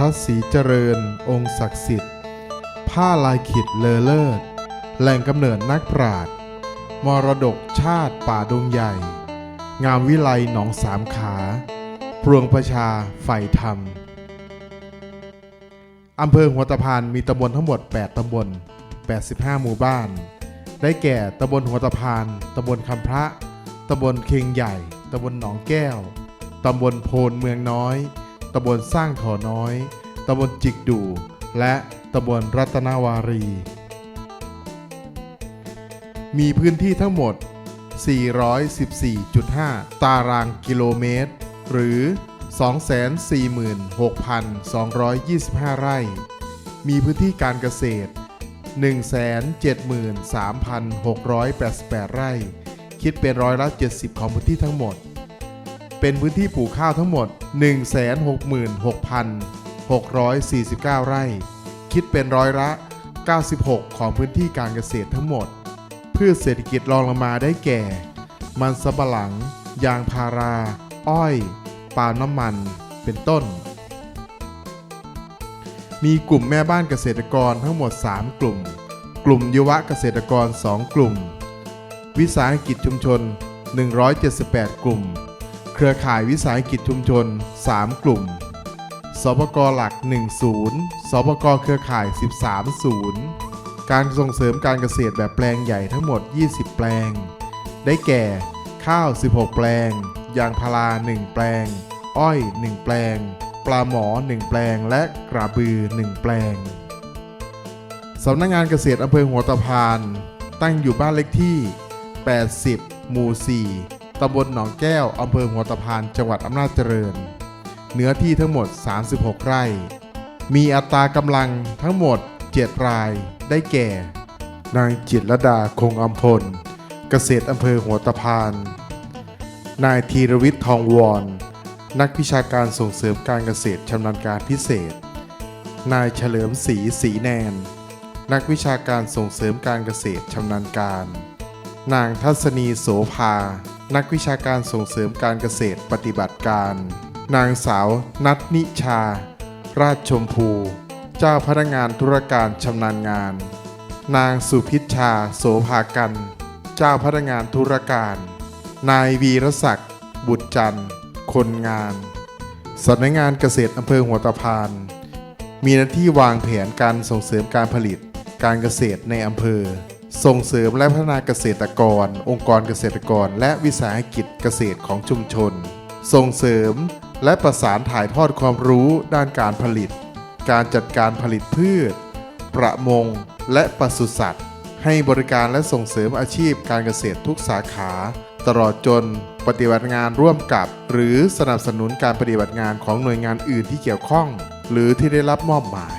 พระศรีเจริญ องค์ศักดิ์สิทธิ์ ผ้าลายขิดเลอเลิศ แหล่งกำเนิดนักปราชญ์มรดกชาติป่าดงใหญ่ งามวิไลหนองสามขา ปรวงประชาฝ่ธรรมอำเภอหัวตะพานมีตำบลทั้งหมด 8 ตำบล 85 หมู่บ้าน ได้แก่ ตำบลหัวตะพาน ตำบลคำพระ ตำบลเคงใหญ่ ตำบลหนองแก้ว ตำบลโพนเมืองน้อย ตำบลสร้างถอน้อย ตำบลจิกดู่และตำบลรัตนาวารี มีพื้นที่ทั้งหมด 414.5 ตารางกิโลเมตร หรือ 246,225 ไร่ มีพื้นที่การเกษตร 173,688 ไร่ คิดเป็นร้อยละ 70 ของพื้นที่ทั้งหมด เป็นพื้นที่ปลูกข้าวทั้งหมด 166,649 ไร่ คิดเป็นร้อยละ 96 ของพื้นที่การเกษตรทั้งหมด พืชเศรษฐกิจรองลงมาได้แก่ มันสำปะหลัง ยางพารา อ้อย ปาล์มน้ำมัน เป็นต้น มีกลุ่มแม่บ้านเกษตรกรทั้งหมด 3 กลุ่ม กลุ่มยุวเกษตรกร 2 กลุ่ม วิสาหกิจชุมชน 178 กลุ่ม เครือข่ายวิสาหกิจชุมชน 3 กลุ่ม สปกหลัก1ศูนย์สปกเครือข่าย 13 ศูนย์ การส่งเสริมการเกษตรแบบแปลงใหญ่ทั้งหมด 20 แปลง ได้แก่ ข้าว 16 แปลง ยางพารา 1 แปลง อ้อย 1 แปลง ปลาหมอ 1 แปลง และกระบือ 1 แปลง สำนักงงานเกษตรอำเภอหัวตะพาน ตั้งอยู่บ้านเลขที่ 80 หมู่ 4 ตำบลหนองแก้ว อำเภอหัวตะพาน จังหวัดอำนาจเจริญ เนื้อที่ทั้งหมด 36 ไร่ มีอัตรากำลังทั้งหมด 7 ราย ได้แก่ นางจิตรดาคงอัมพล เกษตรอำเภอหัวตะพาน นายธีรวิทย์ทองวอนนักวิชาการส่งเสริมการเกษตรชำนาญการพิเศษ นายเฉลิมศรีศรีแนน นักวิชาการส่งเสริมการเกษตรชำนาญการ นางทัศนีโสภา นักวิชาการส่งเสริมการเกษตรปฏิบัติการ นางสาวนัทนิชา ราชชมพู เจ้าพนักงานธุรการชำนาญงาน นางสุพิชชาโสภากัน เจ้าพนักงานธุรการ นายวีรศักดิ์ บุตรจันทร์ คนงานสำนักงานเกษตรอำเภอหัวตะพาน มีหน้าที่วางแผนการส่งเสริมการผลิต การเกษตรในอำเภอ ส่งเสริมและพัฒนาเกษตรกร องค์กรเกษตรกร และวิสาหกิจเกษตรของชุมชน ส่งเสริมและประสานถ่ายทอดความรู้ด้านการผลิต การจัดการผลิตพืช ประมง และปศุสัตว์ ให้บริการและส่งเสริมอาชีพการเกษตรทุกสาขา ตลอดจนปฏิบัติงานร่วมกับ หรือสนับสนุนการปฏิบัติงานของหน่วยงานอื่นที่เกี่ยวข้อง หรือที่ได้รับมอบหมาย